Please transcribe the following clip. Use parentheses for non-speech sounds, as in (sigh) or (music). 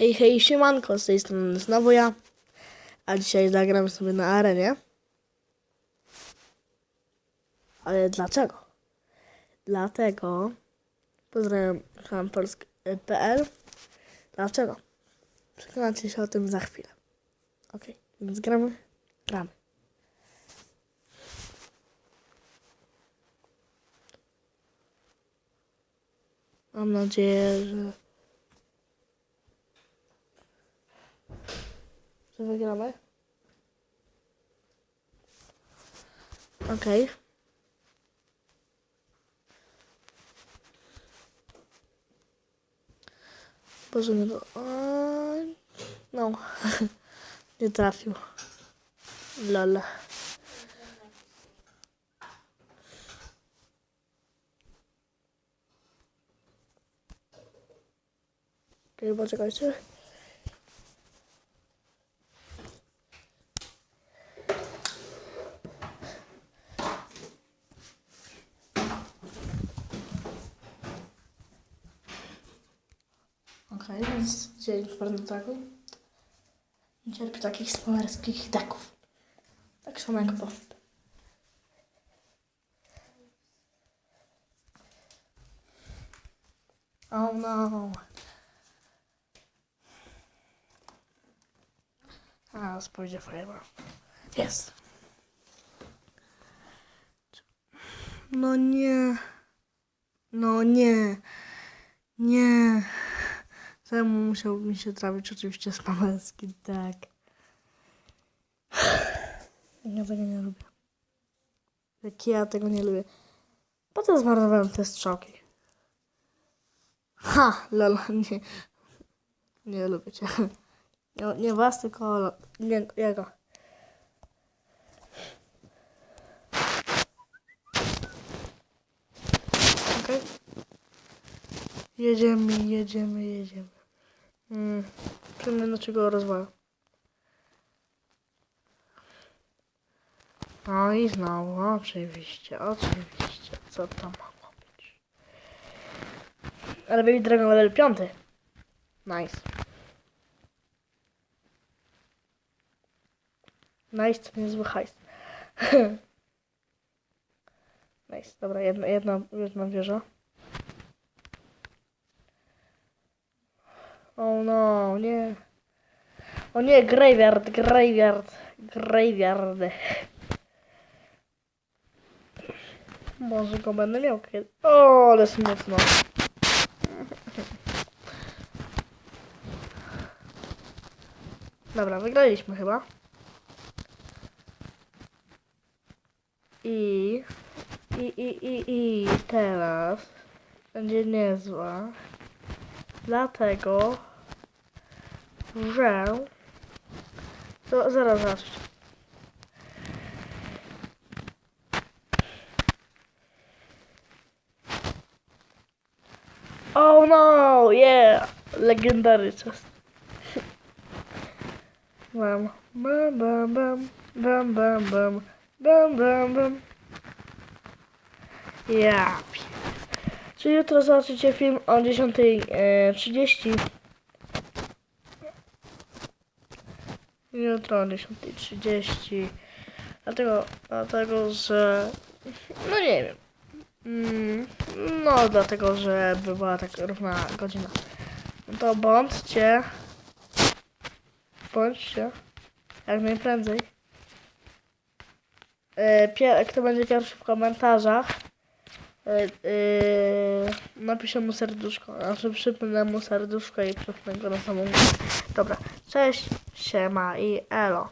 Hej, hej, siemanko, z tej strony znowu ja. A dzisiaj zagramy sobie na arenie. Ale dlaczego? Dlatego pozdrawiam kanał polski.pl Dlaczego? Przekonacie się o tym za chwilę. Ok, więc gramy? Gramy. Mam nadzieję, że Deixa eu ver aqui na mais. Ok. posso Ah, não. (laughs) De tráfego. Lola. Quero botar a więc dzień w Pornotaku. Nie cierpię takich spamerskich deków. Tak samo jak post. Oh no. A, spojdzie fireball. Jest. No nie. No nie. Nie. Temu mi się trafić oczywiście spamerski, tak. Ja tego nie lubię. Jak ja tego nie lubię. Po co zmarnowałem te strzałki? Ha! Lol, (laughs) nie. Nie lubię cię. Nie, nie was, tylko nie, jego. Okej. Jedziemy, jedziemy, jedziemy. Mm. Przynajmniej naszego rozwoju. No i znowu, oczywiście, oczywiście. Co to mogło być? Ale Baby Dragon level 5. Nice. Nice, to niezły hajs. (laughs) nice, dobra, jedna, jedna, jedna wieża. O no, nie. O nie, graveyard, graveyard, graveyard. Może go będę miał kiedy. O, ale smutno. Dobra, wygraliśmy chyba. I, i, i, i, i teraz będzie niezła. Dlatego, że... To, zaraz, zaraz. Oh no, yeah! Legendary czas. Bam, bam, bam, bam, bam, bam, bam, bam, bam, bam. Ja. pie- Czy jutro zobaczycie film o 10.30? Jutro o 10.30. Dlatego, dlatego, że... No nie wiem. Mm, No, dlatego, że by była tak równa godzina. No to bądźcie. Bądźcie. Jak najprędzej. E, pie- Kto będzie pierwszy w komentarzach, e, e, napiszę mu serduszko. Znaczy przypnę mu serduszko i przypnę go na samą górę. Dobra, cześć, siema i elo.